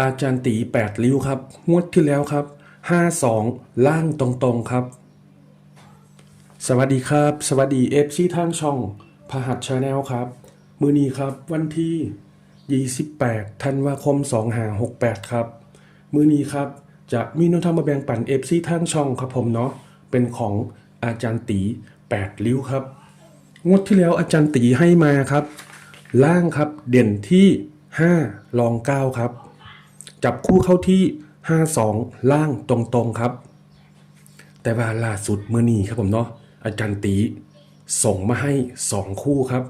อาจารย์ตีแปดริ้วครับ งวดที่แล้วครับห้าสองล่างตรงๆครับ สวัสดีครับ สวัสดีเอฟซีทางช่องพหัสชาแนลครับ มือนี้ครับวันที่ 28ธันวาคม 2568 ครับ มือนี้ครับ จะมีแนทางมาแบ่งปันเอฟซีทางช่องครับผมเนาะเป็นของอาจารย์ตี8ริ้วครับ งวดที่แล้วอาจารย์ตีให้มาครับ ล่างครับเด่นที่ 5 รอง 9 ครับ จับคู่เข้าที่ 52 ล่างตรงๆครับ แต่ว่าล่าสุดเมื่อนี้ครับผมเนาะอาจารย์ตีส่งมาให้ 2 คู่ครับ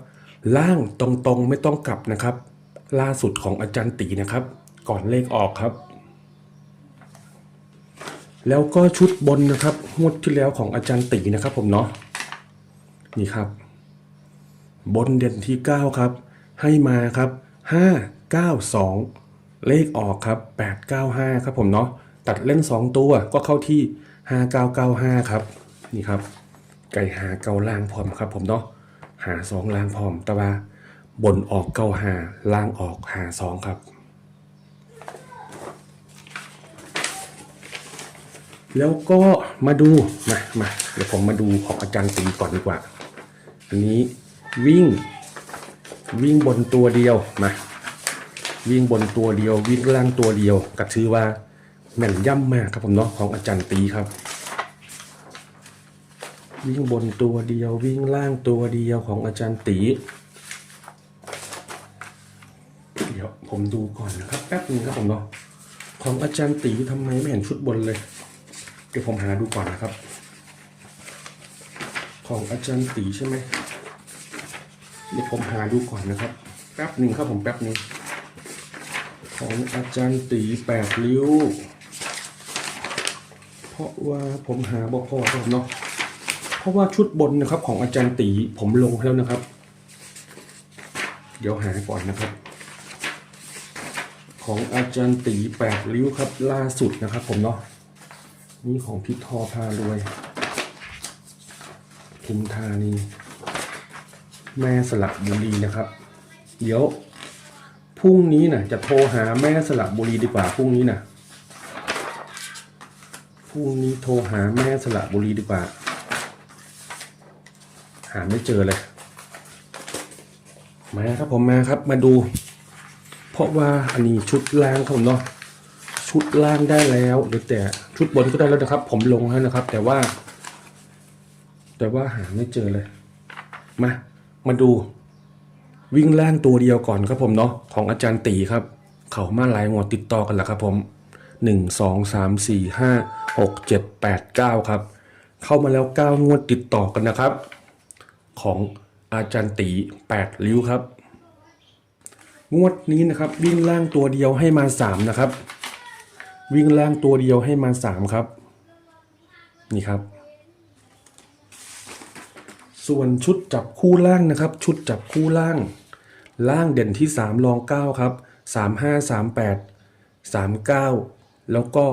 ล่างตรงๆไม่ต้องกลับนะครับ ล่าสุดของอาจารย์ตีนะครับ ก่อนเลขออกครับ แล้วก็ชุดบนนะครับงวดที่แล้วของอาจารย์ตีนะครับผมเนาะนี่ครับ บนเด่นที่ 9 ครับ ให้มาครับ 592 เลขออกครับ 895 ครับผมเนาะตัดเล่น 2 ตัวก็เข้าที่ 5995 ครับ นี่ครับ ไก่หาเกาล่างพร้อมครับผมเนาะหาสองล่างพร้อม แต่ว่าบนออกเก้าหาล่างออกหาสองครับ แล้วก็มาดูมามาเดี๋ยวผมมาดูของอาจารย์ตีก่อนดีกว่า อันนี้วิ่งวิ่งบนตัวเดียวมา วิ่งบนตัวเดียว วิ่งล่างตัวเดียวก็ถือว่าแม่นย่ำมากครับผมเนาะของอาจารย์ตีครับ วิ่งบนตัวเดียว วิ่งล่างตัวเดียวของอาจารย์ตีเดี๋ยวผมดูก่อนนะครับแป๊บนึงครับผมเนาะของอาจารย์ตีทำไมไม่เห็นชุดบนเลย เดี๋ยวผมหาดูก่อนนะครับ ของอาจารย์ตีใช่ไหมเดี๋ยวผมหาดูก่อนนะครับ แป๊บหนึ่งครับผมแป๊บนึง ของอาจารย์ตีแปดริ้ว เพราะว่าผมหาบ่พอครับเนาะเพราะว่าชุดบนนะครับของอาจารย์ตีผมลงแล้วนะครับ เดี๋ยวหาก่อนนะครับ ของอาจารย์ตีแปดริ้วครับล่าสุดนะครับผมเนาะนี่ของพิทอพารวยทุมธานีแม่สระบุรีนะครับ เดี๋ยว พรุ่งนี้นะจะโทรหาแม่สระบุรีดีกว่าพรุ่งนี้นะพรุ่งนี้โทรหาแม่สระบุรีดีกว่า หาไม่เจอเลย มาครับผมมาครับมาดู เพราะว่าอันนี้ชุดล่างครับผมเนาะชุดล่างได้แล้วหรือแต่ชุดบนก็ได้แล้วนะครับ ผมลงแล้วนะครับ แต่ว่า แต่ว่าหาไม่เจอเลย มา มาดู วิ่งล่างตัวเดียวก่อนครับผมเนาะของอาจารย์ตีครับ เขามาหลายงวดติดต่อกันแล้วครับผมหนึ่งสองสามสี่ห้าหกเจ็ดแปดเก้าครับ เข้ามาแล้วเก้างวดติดต่อกันนะครับ ของอาจารย์ตีแปดริ้วครับ งวดนี้นะครับ วิ่งล่างตัวเดียวให้มาสามนะครับ วิ่งล่างตัวเดียวให้มาสามครับ นี่ครับ ส่วนชุดจับคู่ล่างนะครับ ชุดจับคู่ล่าง ล่างเด่นที่ 3 รอง 9 ครับ 35 38 39 แล้วก็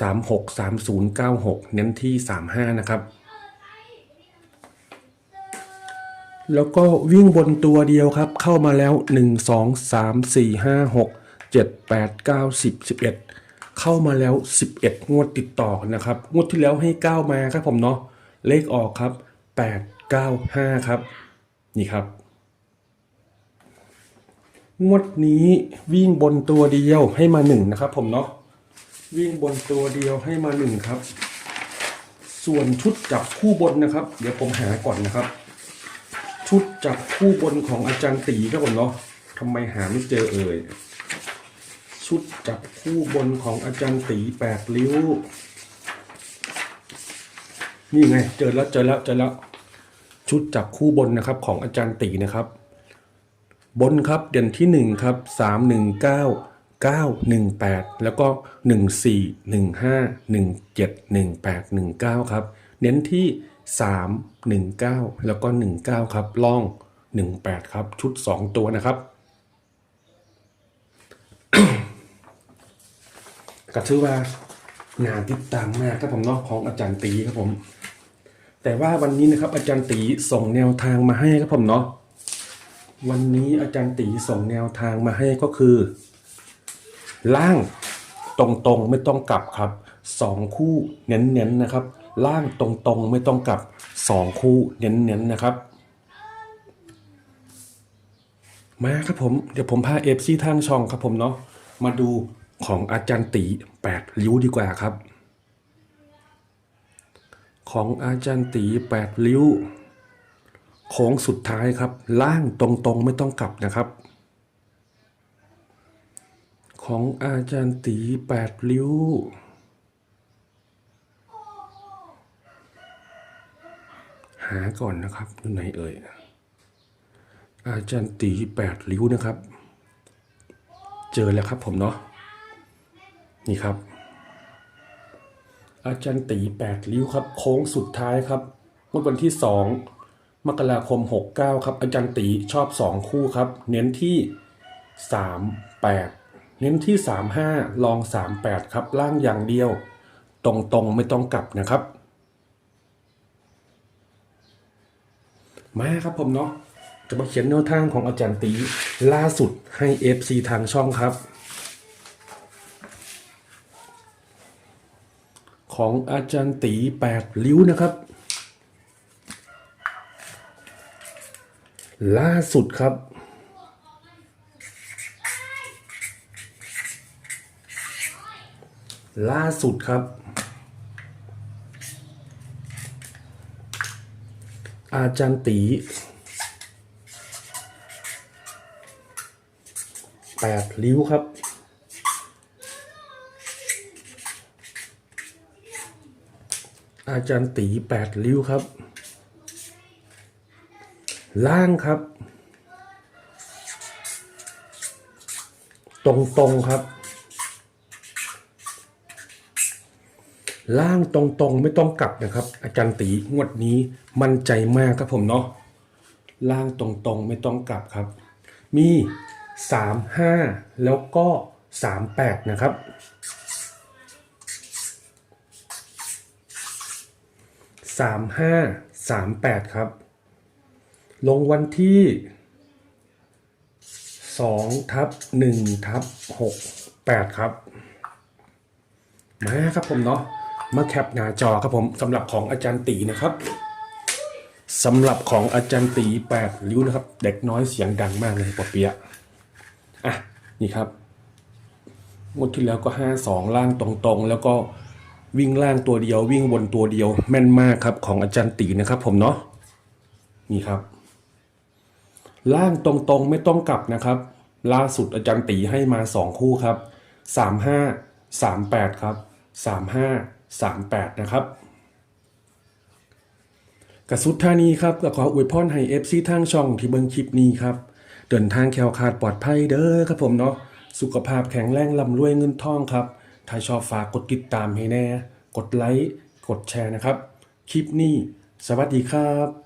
36 30 96 เน้นที่ 35 นะครับ แล้วก็วิ่งบนตัวเดียวครับ เข้ามาแล้ว 1 2 3 4 5 6 7 8 9 10 11 เข้ามาแล้ว 11 งวดติดต่อกันนะครับ งวดที่แล้วให้ 9 มาครับผมเนาะเลขออกครับ 8 9 5 ครับ นี่ครับ งวดนี้วิ่งบนตัวเดียวให้มา1นะครับ ผมเนาะวิ่งบนตัวเดียวให้มา1ครับ ส่วนชุดจับคู่บนนะครับ เดี๋ยวผมหาก่อนนะครับ ชุดจับคู่บนของอาจารย์ตีครับผมเนาะทำไมหาไม่เจอเอ่ยชุดจับคู่บนของอาจารย์ตีแปดริ้ว นี่ไง เจอแล้วเจอแล้วเจอแล้ว ชุดจับคู่บนนะครับของอาจารย์ตีนะครับ บนครับเด่นที่หนึ่งครับสามหนึ่งเก้าเก้าหนึ่งแปดแล้วก็หนึ่งสี่หนึ่งห้าหนึ่งเจ็ดหนึ่งแปดหนึ่งเก้าครับ เน้นที่สามหนึ่งเก้าแล้วก็หนึ่งเก้าครับล่องหนึ่งแปดครับ ชุดสองตัวนะครับก็ถือว่างานติดตามมากครับผมนาะของอาจารย์ตีครับผม แต่ว่าวันนี้นะครับอาจารย์ตีส่งแนวทางมาให้ครับผมเนาะ วันนี้อาจารย์ตีส่งแนวทางมาให้ก็คือ ล่างตรงๆไม่ต้องกลับครับสองคู่เน้นๆนะครับ ล่างตรงๆไม่ต้องกลับสองคู่เน้นๆนะครับ มาครับผมเดี๋ยวผมพาเอฟซีทางช่องครับผมเนาะมาดูของอาจารย์ตีแปดริ้วดีกว่าครับ ของอาจารย์ตีแปดริ้ว โค้งสุดท้ายครับ ล่างตรงๆไม่ต้องกลับนะครับ ของอาจารย์ตีแปดริ้วหาก่อนนะครับอยู่ไหนเอ่ยอาจารย์ตีแปดริ้วนะครับ เจอแล้วครับผมเนาะนี่ครับ อาจารย์ตีแปดริ้วครับ โค้งสุดท้ายครับเมื่อวันที่สอง มกราคมหกเก้าครับ อาจารย์ตีชอบสองคู่ครับ เน้นที่สามแปดเน้นที่สามห้าลองสามแปดครับ ล่างอย่างเดียว ตรงๆ ไม่ต้องกลับนะครับ มาครับผมเนาะจะมาเขียนแนวทางของอาจารย์ตีล่าสุดให้ FC ทางช่องครับ ของอาจารย์ตี8ริ้วนะครับ ล่าสุดครับ ล่าสุดครับ อาจารย์ตีแปดริ้วครับอาจารย์ตีแปดริ้วครับ ล่างครับ ตรงตรงครับ ล่างตรงๆไม่ต้องกลับนะครับ อาจารย์ตีงวดนี้มั่นใจมากครับผมเนาะล่างตรงๆไม่ต้องกลับครับ มีสามห้าแล้วก็สามแปดนะครับสามห้าสามแปดครับ ลงวันที่สองทับหนึ่งทับหกแปดครับ มาครับผมเนาะมาแคปหน้าจอครับผมสำหรับของอาจารย์ตีนะครับสำหรับของอาจารย์ตีแปดริ้วนะครับ เด็กน้อยเสียงดังมากเลยปอเปียะอะนี่ครับงวดที่แล้วก็ห้าสองล่างตรงๆ แล้วก็วิ่งล่างตัวเดียว วิ่งบนตัวเดียว แม่นมากครับของอาจารย์ตีนะครับ ผมเนาะนี่ครับ ล่างตรงๆไม่ต้องกลับนะครับ ล่าสุดอาจารย์ตีให้มาสองคู่ครับสามห้าสามแปดครับสามห้าสามแปดนะครับกระสุดท่านี้ครับก็ขออวยพรให้เอฟซีทางช่องที่เบิ่งคลิปนี้ครับ เดินทางแคล้วคลาดปลอดภัยเด้อครับผมเนาะสุขภาพแข็งแรงลำรวยเงินทองครับ ถ้าชอบฝากกดติดตามให้แน่ กดไลค์ กดแชร์นะครับ คลิปนี้ สวัสดีครับ